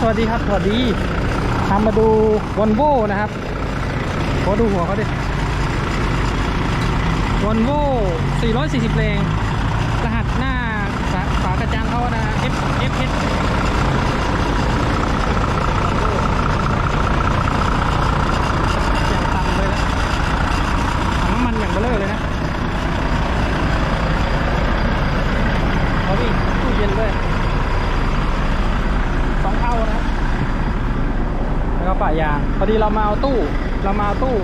สวัสดีครับ สวัสดีทำมาดูวอลโวนะครับ ขอดูหัวเขาดิวอลโว440แรง รหัสหน้าฝาฝากระจังเขานะ F F H อย่างต่ำเลยนะถังน้ำมันอย่างเบลอเลยนะเขามีตู้เย็นด้วย สองเท่านะ แล้วก็ ปะยางพอดีเรามาเอาตู้ เรามาเอาตู้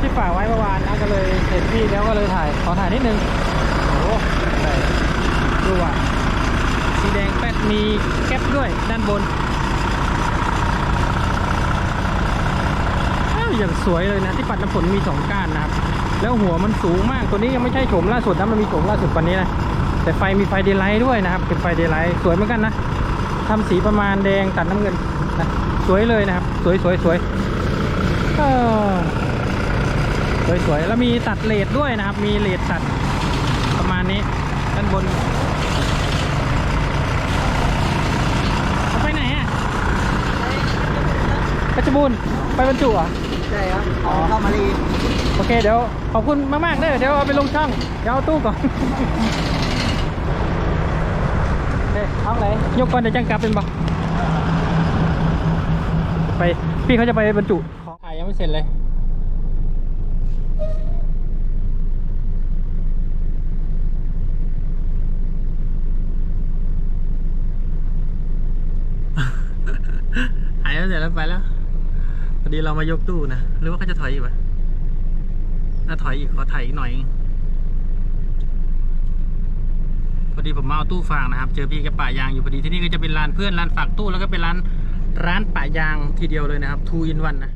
ที่ฝากไว้เมื่อวานนะก็เลยเห็นพี่แล้วก็เลยถ่ายขอถ่ายนิดนึงโอ้โหใส่ดูว่ะสีแดงแป๊ดมีแก๊ปด้วยด้านบนอ้าอย่างสวยเลยนะที่ปัดน้ำฝนมีสองก้านนะครับ แล้วหัวมันสูงมากตัวนี้ยังไม่ใช่โฉมล่าสุดนะมันมีโฉมล่าสุดวันนี้นะแต่ไฟมีไฟเดย์ไลท์ด้วยนะครับเป็นไฟเดย์ไลท์สวยเหมือนกันนะทำสีประมาณแดงตัดน้ำเงินนะ สวยเลยนะครับ สวยสวยสวยเออสวยสวยแล้วมีตัดเลดด้วยนะครับ มีเลดตัดประมาณนี้ด้านบนเอาไปไหนอะเพชรบูรณ์ไปบรรจุเหรอะใช่ครับอ๋อเข้ามารีโอเคเดี๋ยวขอบคุณมากๆเลยเดี๋ยวเอาไปลงช่องเดี๋ยวเอาตู้ก่อนเฮ้ยเอาไหนยกก่อนเดี๋ยวจังกลับเป็นบ่ ไปพี่เขาจะไปบรรจุของถ่ายยังไม่เสร็จเลยถ่ายยังไม่เสร็จแล้วไปแล้วพอดีเรามายกตู้นะหรือว่าเขาจะถอยอีกวะน่าถอยอีกขอถ่ายอีกหน่อยเองพอดีผมมาเอาตู้ฝากนะครับ เจอพี่แกป่ายางอยู่พอดีที่นี่ก็จะเป็นร้านเพื่อนร้านฝากตู้แล้วก็เป็นร้าน ร้านป่ายางทีเดียวเลยนะครับ two in one นะ